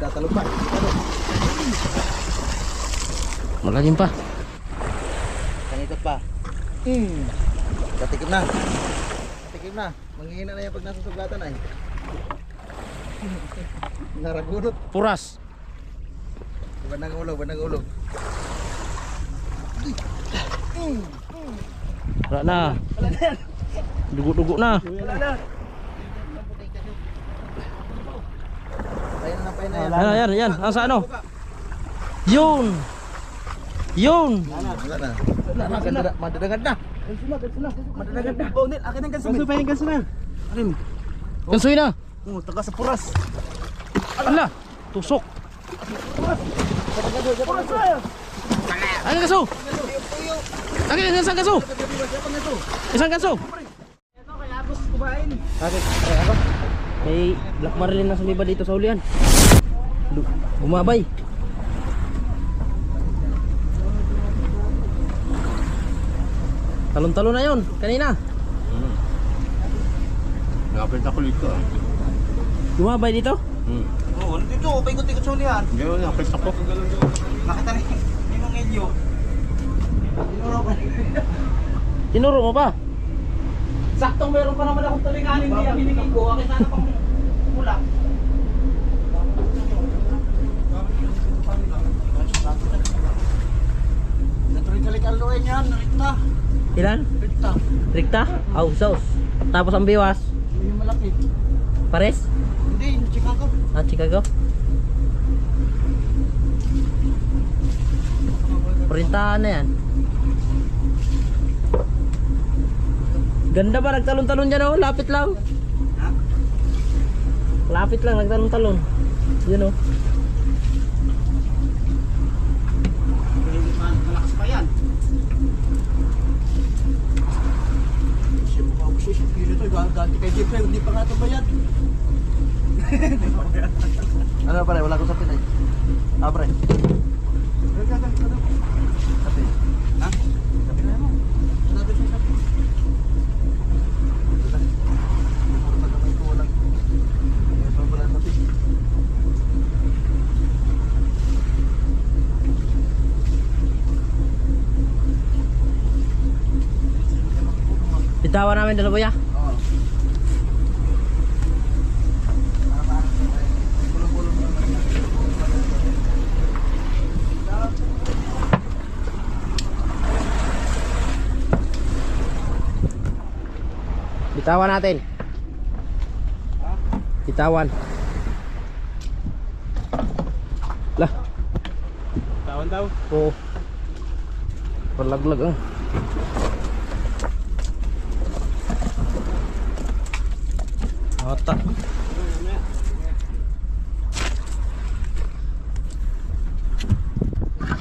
Tatalog pa. Malalim pa. Pangikot pa. Hmm. Katikim na. Katikim na. Manghihina na yan pag nasa suglatan ay. Naragunot. Puras. Bandang ulo, bandang ulo. Wala na. Dugo-dugo na. Wala na. Payan na, payan na yan. Ayan, ayan, ayan. Nasa ano? Yun. Yun. Wala na. Wala na. Madada- Madadagan na. Na. Oh, akin ang ganso. Ganso, payan ganso na. Akin. Kansoy na. Oh, taga sa puras. Ala. Tusok. Ano kaso? Akin, isang kaso. Isang kaso. Akin, ay, ako. May Black Marlin na sumibad dito sa ulian. Bumabay. Talon-talon na yon kanina. Nakapit ako dito ah. Bumabay dito. Hmm. Oo, dito, paikot-ikot sa ulihan. Ngayon, nakapit ako. Nakita ni Ninong Elio. Tinuro ko. Tinuro mo pa. Saktong meron pa naman akong tulinganin hindi ang hiningin ko. Akin sana pang mula. Natuloy-kalik ang luwain yan. Rikta. Ilan? Rikta. Aw, sauce. Tapos ang biwas. Yun yung malaki. Pares? Hindi, yung Chicago. Ah, Chicago? Perintahan na yan. Ganda ba nagtalon-talon dyan oh? Lapit lang. Lapit lang, nagtalon-talon. Yun oh. Malakas pa yan. Siya mukha ko siya. Kilo to. Dati kay Jeffrey, hindi pa nga ito bayad. ano pare, wala ko sa pinay. Ah, pare. Sabi. Ha? Sabi na mo. May pabala natin. Bitawan namin dalawa ya. Oo. Bitawan natin. Bitawan. Lah, Tawan daw. oh. Palaglag ah. Ata.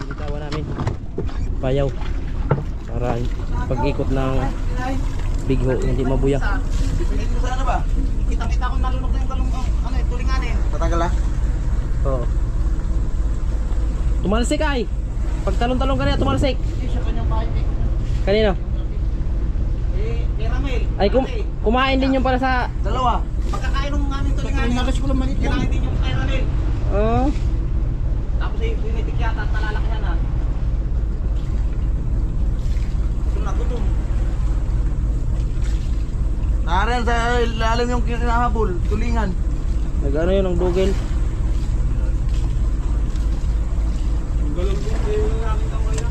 Bitawan namin. Bayaw. Para pag-ikot ng bigho hindi mabuya. Pipiliin mo sana ba? Kitang-kita ko nalunok na yung kalong ano eh, tulinganin. Matagal ah. Oo. Tumalsik ay. Pag talon-talon kanina tumalsik. Hindi siya kanyang eh. Kanino? Eh, eh Ramel. Ay kum kumain din yung para sa Dalawa. Pagkakain ng aming tulinganin. Nagas ko lang malit Kinain din yung kay Ramel. Oh. Tapos eh, pinitik yata at nalalakyan ah. Gutom na gutom. Naran sa lalim yung kinahabol, tulingan. Nagano yun ang dugel. Ang galang ko. Hindi yung nakita ko kaya.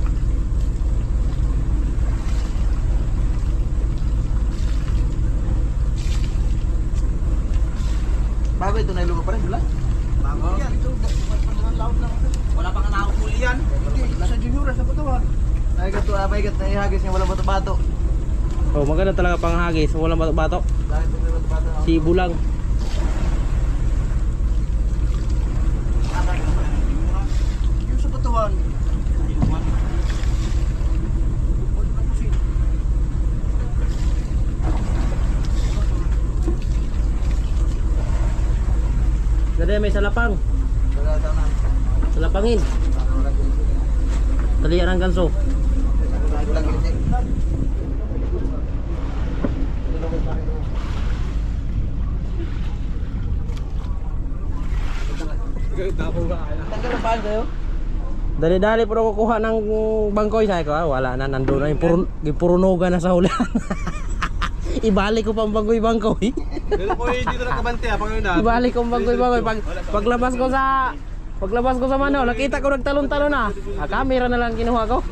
Bago ito na iluga pa rin, wala? Bago yan, ito. Wala pa nga nakakuli yan. Hindi, sa junior, sa butawan. Ay, gato, abay, gat na ihagis niya, walang bato-bato. Oh, maganda talaga pang hagis, walang bato-bato. Sibo lang. Yung sa butawan. Ganda may salapang. Salapangin. Talian ang ganso. Sige, Kayo? Dali-dali po ako kuha ng bangkoy sa ko. ah, Wala na, nandun na. Yung puro, yung purunugan na sa hulihan. Ibalik ko pang bangkoy-bangkoy. Pero po eh, dito nakabante ah, pang na. Ibalik ko ang bangkoy-bangkoy. Pag, paglabas ko sa... Paglabas ko sa mano, nakita ko nagtalon-talon na. Ah, camera na lang kinuha ko.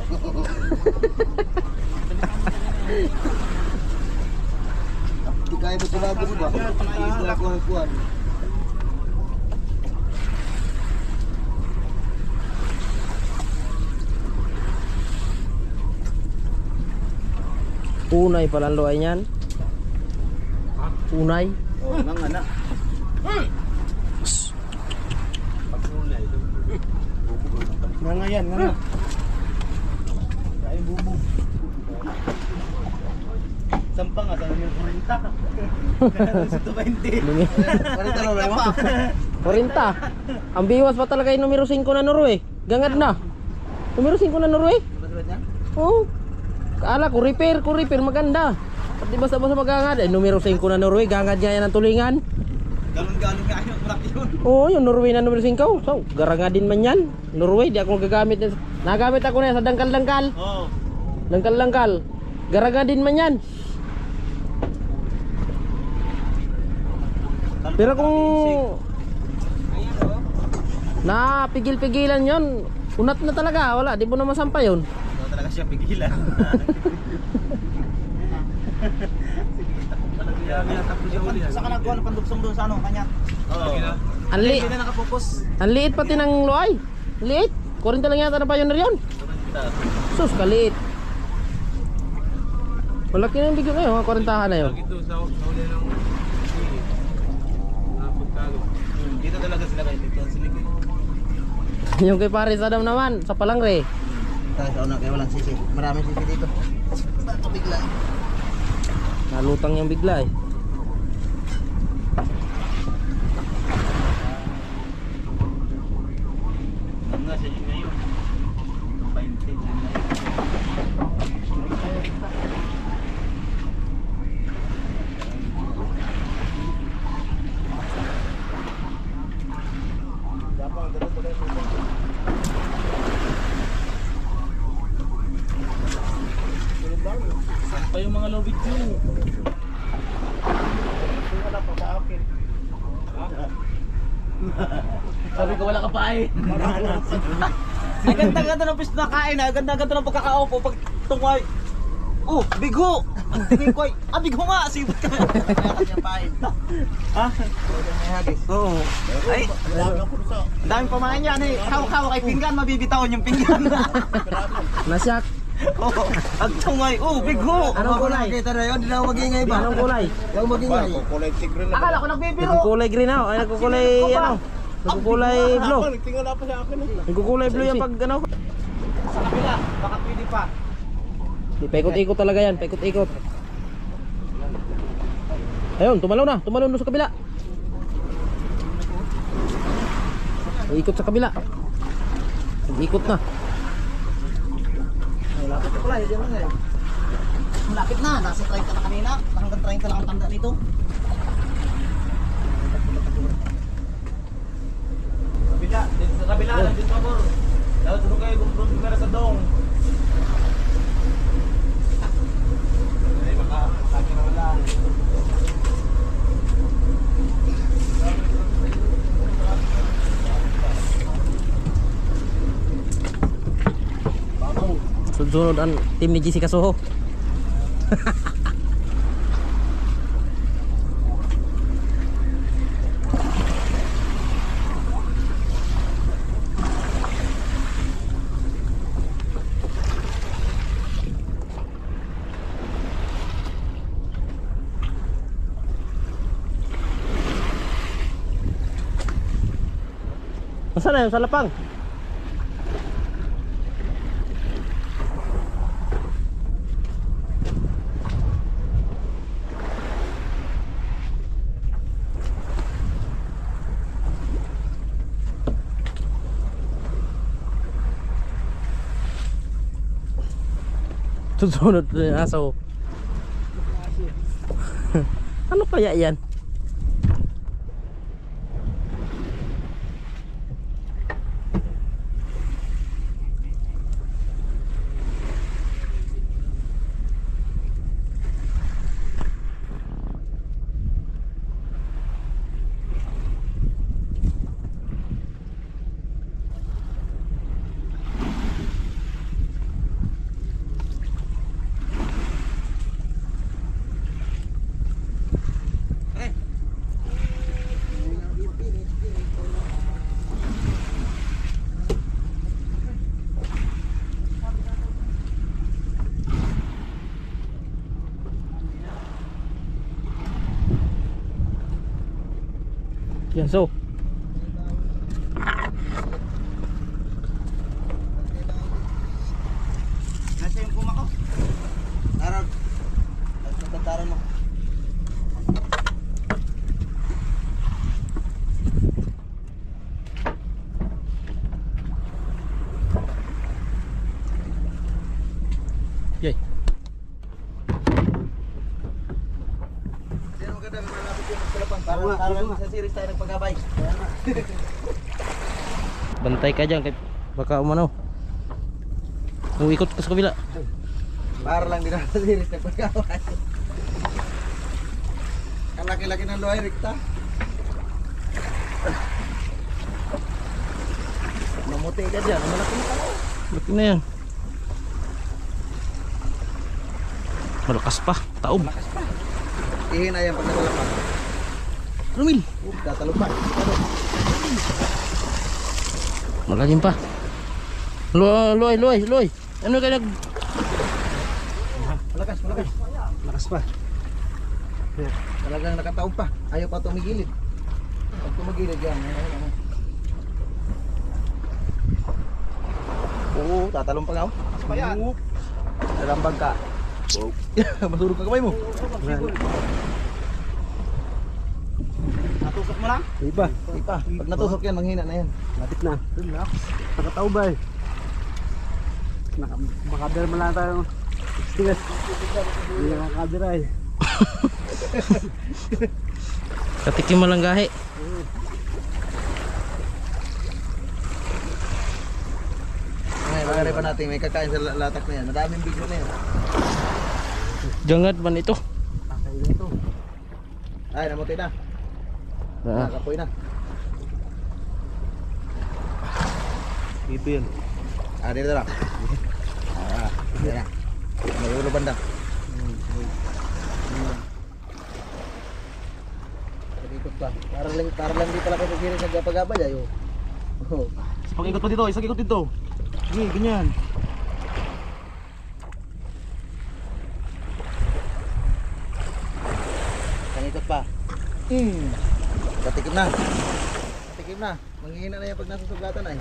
Di kaya mo ako ba? Isla ko ang kuwan. Unay pala ang luay niyan. Unay. Oh, nang anak. Nga yan, nga nga. Kaya bubo. Sampang nga, sabi yung 40. Sa 20. Lumi. 40 lang mo? 40. Ang biwas pa talaga yung numero 5 na Norway. Gangad na. Numero 5 na Norway? Oo. Kaala ko repair, ko repair maganda. Pati basta-basta magangad. Eh, numero 5 na Norway, gangad nga yan ang tulingan. Galon-galon nga yun, malaki yun. Oo, yung Norway na numero 5. So, garanga din man yan. Norway, di ako gagamit. Nagamit ako na yan sa dangkal-dangkal. Oo. Dangkal-dangkal. Garanga din man yan. Pero kung na pigil-pigilan yon, unat na talaga, wala, di mo na masampa yun. Talaga siya pigilan. Saan ka nagkuhan ng pandugsong doon sa ano, kanya? Oo. Ang li Hindi na nakapokus. ang liit pati ng luay. Liit. 40 lang yata na pa yun. Sus, kaliit. Malaki na yung bigyo na yun, mga 40 na yun. Sa sa. Dito talaga sila kayo, dito sila kayo. Yung kay Paris Adam naman, sa palangre. Tayo sa una kayo walang sisi. Maraming sisi dito. Baka bigla. Nalutang yung bigla eh. Ang nga sa inyo ngayon. 20 na yun. Saan pa yung mga low video? Wala pa sa akin. Sabi ko wala ka pa eh. Ang ganda-ganda ng pis na kain ah. Ang ganda-ganda ng pagkakaupo pag tungay. Oh, bigo! Ang tingin ko ay, ah, bigo nga! Sibot ka! Ha? Oo. Ay, ang daming pamain yan eh. Hawak-hawak kay pinggan, mabibitawan yung pinggan. Nasyak. Oo, ang tungay. Oh, bigo! Anong kulay? Kita na yun, hindi na ako magingay ba? Anong kulay? Yung magingay. Akala ko nagbibiro. Nagkukulay green ako. Ay, nagkukulay ano? Nagkukulay blue. Tingala pa sa akin. Nagkukulay blue yan pag ano. Sa kabila, baka pwede pa. Di, Paikot-ikot talaga yan. Paikot-ikot. Ayun, tumalaw na. Tumalaw na sa kabila. Ikot sa kabila. Ikot na. Malapit na pala, yun lang eh. Malapit na, nasa 30 na kanina. Hanggang 30 lang ang tanda nito. Kabila, dito sa kabila, nandito pa bro. Dapat doon kayo gumbrong kamera sa dong. Ay, baka, sakin na wala. Sunod ang team ni GC Kasuho. Nasaan na yun? Sa lapang? Susunod na yung aso. ano kaya yan? Yan so. Nasa yung puma ko? Taran. Nagtataran mo. Yay. Sino maganda kung nalapit yung magkalapang? Parang, parang sa series tayo nagpagabay. Bantay ka dyan baka umano. Uikot ka sa kabila. Para lang din sa series nagpagabay. Ang laki-laki ng luhay, Rikta. Mamuti ka dyan. Malaki na ka. Laki na yan. Malakas pa. Taob. Ihina yan pag nakalapang. Rumil. Uh, tatalo pa. Malalim pa. Loy, loy, loy, loy. Ano kayo nag... Malakas, malakas. Malakas pa. Talagang nakataob pa. Ayaw pa tumigilid. Pag tumigilid yan. ano, ano. Oo, tatalong pa nga. oh. Pa yan. Dalambag ka. Masurog ka kamay mo. Natusok mo lang? Iba. Ipa. Pag natusok yan, manghina na yan. Lapit na. Relax. Nakataw ba eh? Naka, mo lang tayo. Stigas. Hindi na makadara eh. Katikim mo lang gahe. Ngayon, lagay pa natin. May kakain sa la- latak na yan. Madaming video na yan. Jangad man ito. Na. Ay, namuti na. Ah, Nakapoy na. Bibin. Ah, dito na. Ah, dito na. May ulo banda. Ikot pa. Para lang, para lang di pala kayo magkiri sa gapagabay ayo. Oh. Pag-ikot pa dito, isang ikot dito. Sige, ganyan. Ikot pa. Hmm. Katikim na. Katikim na. Manghihina na yan pag nasa ay.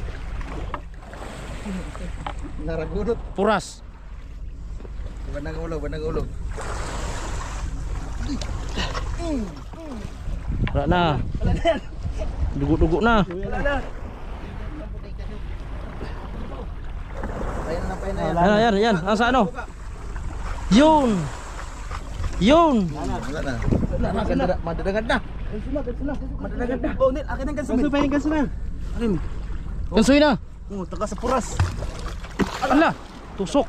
Naragunot. puras. Bandang ulo, bandang ulo. Wala na. Dugo-dugo na. Wala na. Payan na, payan na yan. Yan, yan, yan. Ang sa ano? Yun. Yun. Wala na. Madadagat madadagat na. Madadagat na. Oh, Nil, akin ang ganso. Ganso pa yung ganso na. Akin. Kansoy na. Oh, taga sa puras. Ala. Tusok.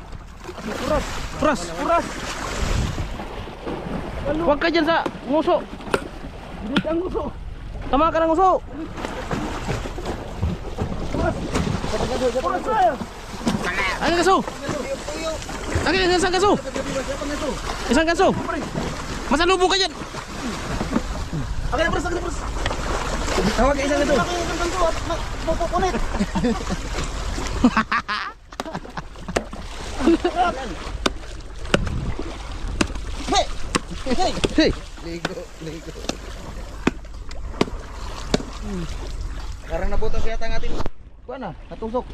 Puras. Puras. Puras. Huwag ka dyan sa nguso. Dito ang gusto. Tama ka ng nguso. Puras tayo. Ano kaso? Akin, isang kaso. Isang kaso. Masalubong ka dyan. Akin ang puras, akin puras. Tawag ka isang ito. Pupupunit. Hey. Ligo, ligo. Hmm. Parang nabutas yata ang ating kuha na, natusok.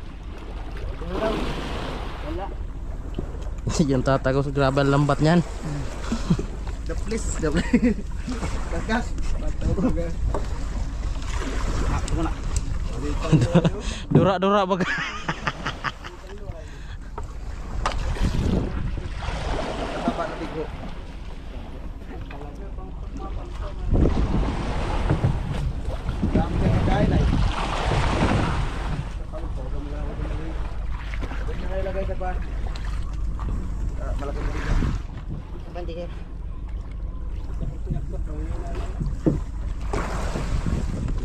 Yan tatagaw sa grabe ang lambat niyan. The please, the please. Kagas. Matawag. Ako na. Dura-dura baga. Tapa na bigo. Dami kang kain ay. Pwede na ilagay sa pan. Ah, malaki na bigo. Bandi kayo.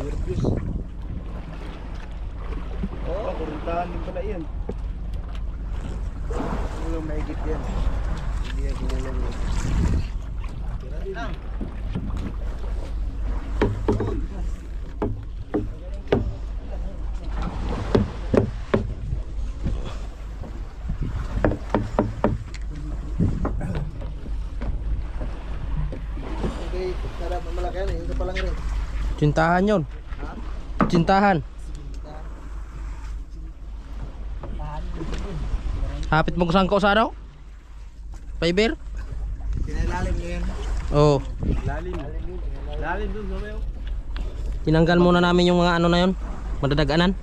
Nervous. Oh, kurintahan din pala yan. Walang mahigit yan. Hindi yan, ginalang yan. Lang. Okay, sarap malaki yan eh. Yung sa palang rin. Cintahan yun. Cintahan. Hapit mo sangko sa ano? Fiber? Pinalalim niyo yan. Oo. Lalim. Lalim dun, sabayo. Tinanggal muna namin yung mga ano na yon. Madadaganan.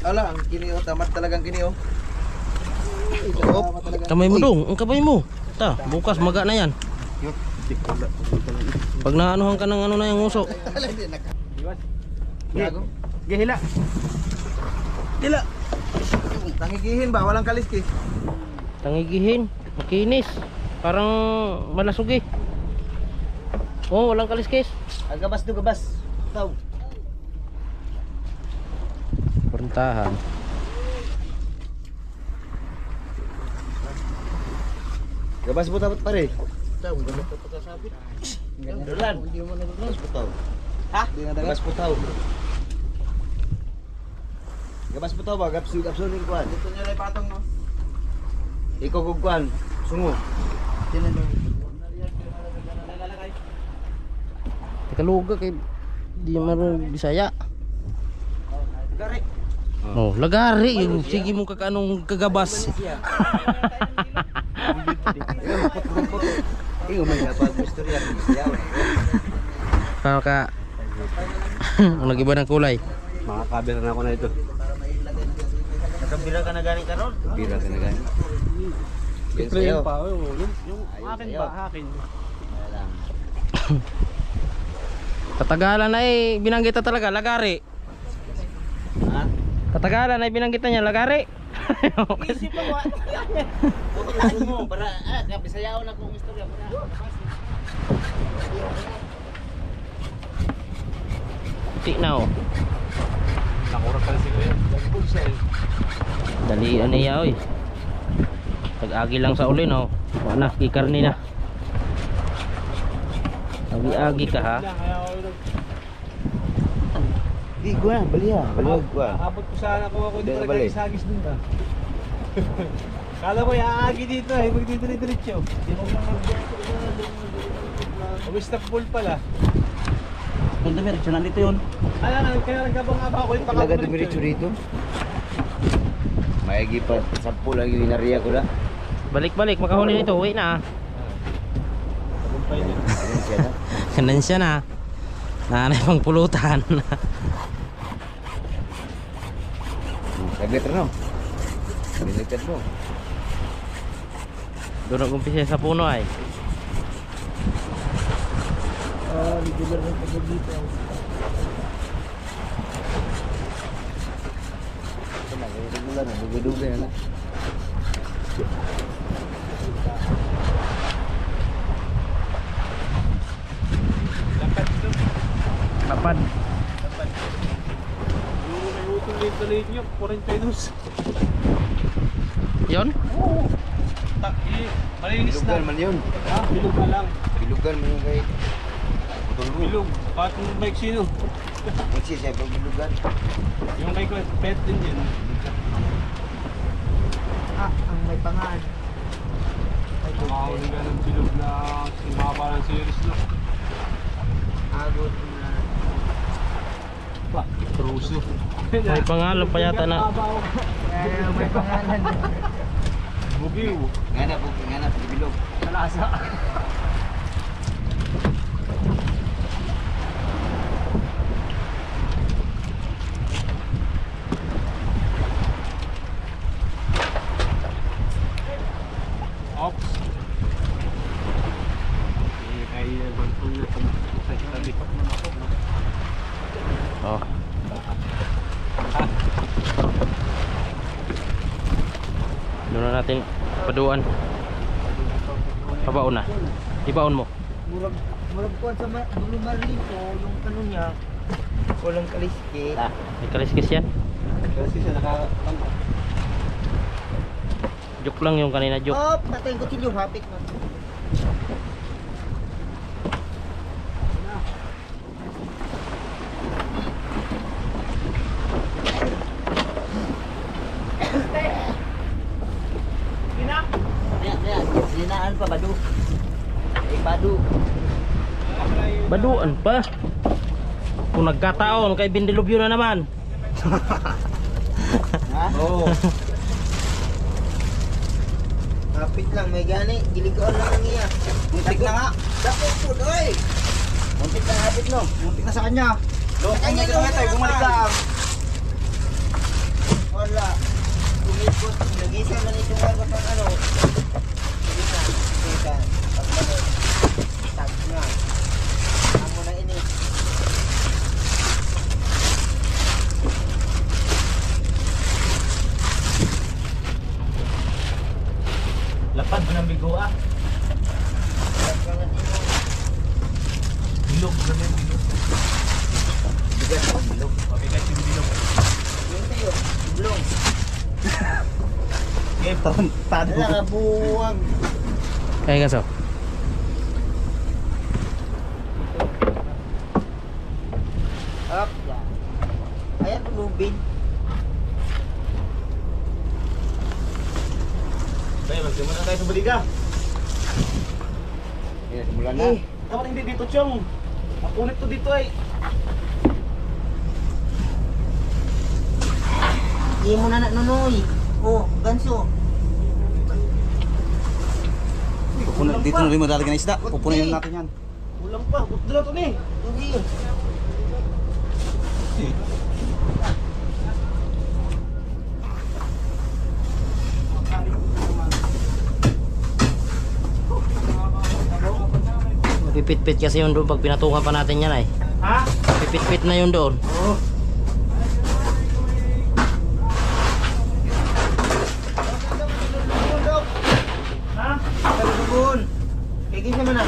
Ala, ang kiniyo, tamad talagang kiniyo. Kamay mo dong, ang kamay mo. Ta, bukas maga na yan. Pag naanuhan ka ng ano na yung uso. Iwas. Gago. Gihila. Dila. Tangigihin ba? Walang kaliski. Tangigihin, makinis. Parang malasog eh. Oh, walang kaliskis. Agabas do gabas. Taw. Perintahan. Gabas mo dapat pare. Taw, gabas ka pagkasabit. Dolan. Hindi mo nadulas po taw. Ha? Gabas po taw. Gabas po taw ba? Gapsu gapsu ning kwan. Dito niya lay patong no. Iko kog kwan. Sungo. Tinan Teka luga kay di marunong Bisaya. Gari. Oh, lagari. Sige mo kakanong kagabas. Iyo may napag istorya ni Siyaw. Kaka ka. Ang nag-iba ng kulay. Makakabira na ako na ito. Nakabira ka na gani karon? Bira ka na Siyempre sayo. yung pa. oh, Yung, yung akin ba? Akin. Katagalan ay binanggit na talaga, lagari. Ha? Katagalan ay binanggit na niya, lagari. Isip wa. Ano mo para ah, kabisayaw na kong istorya. Ti na oh. Nakurak ka si Kuya. Eh. Dalian niya oy. Tag-agi lang sa uli no. Wala na, ikarni na. Agi-agi ka ha. Ako. Di ko na. Baliwag ko. ah. Abot ko sana kung ako Hindi dito na balik. talaga isagis dun ba? Kala ko iaagi dito eh, pag dito dito diretso. Obstacle pool pala. Punta mo, reaksyonan dito yun. Ala nga, kaya nagkabang-aba ako yung Talaga dumiretso dito. Maigi pa, sampu lang yung inariya ko na. Balik-balik, makahuli nito. Uwi na. Kanan siya na. Nanay pang pulutan. Saglit ano? Saglit mo. Doon ang umpisa sa puno ay. Ah, regular ng pagod dito. Regular na, dugay-dugay na. Lakad dito. Lapad. Yung may utong dito late nyo, 42. Yon? Tak, eh, malinis Bilugan na. man yun. Ha? Bilog na lang. Bilugan man yung kay Putol Bilog. Kahit yung bike sino. Kasi siya pag bilugan. Yung kay ko, pet din yun. Ah, ang may pangalan. Makahuli ka ng bilog na sumapa ng series no. Agot na. Pa, truso. May pangalan pa yata na. May pangalan. Bugiw. Nga na po, nga na bilog. Kalasa. Eh. Oh. Doon na natin paduan. Pabaon na. Ibaon mo. Murag, murag ko sa ma- dulo marlito, yung ano niya, walang kaliski. Ah, may kaliskis yan. Kasi siya nakakatang. Joke lang yung kanina joke. Oh, patay ko yung hapit mo. Ina! Kaya, kaya, sinaan pa, badu. Eh, badu. Baduan pa. Kung nagkataon kay Bindilubyo na naman. Oo. Kapit lang, may gani. Giligoan lang ang iya. Muntik na nga. Dapat po, oy! Muntik na hapit no. Muntik na sa kanya. Lo, Sa kanya kilometer, naman. bumalik lang. Wala. Kumikot. Nagisa man itong ano. Sige na. Sige ka. Pagbalik. Tag na. Amo na ini. Lapad mo ng bigo ah. Tag ka na ino. Bilog, ganun bilog. Bigat ang bilog. Mabigat yung bilog. Yun tayo. Iblong. Eh, tarantado. Wala ka buwag. Kaya kaso. Up. Ayan, lubin. Kaya, magsimula tayo sa baliga. Eh, simulan na. Eh, Dapat hindi dito, Chong. Mapunit to dito eh. Di mo na nanunoy. Oh, ganso. Pupunan, dito na rin madalagyan ng isda. Pupunin natin yan. Kulang pa. Buto na to ni. Hindi. Pipit-pit kasi yun doon pag pinatungan pa natin yan ay. Ha? Pipit-pit na yun doon. Oo. Ha? Kalubun. Kaya naman na.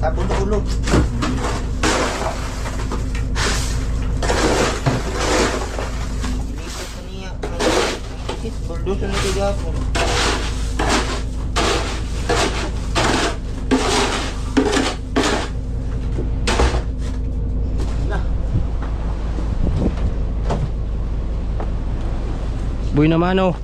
Tapon ulo. Ilipat na niya. ang isit. Bulldozer na tiga ako. Na. Buy naman oh.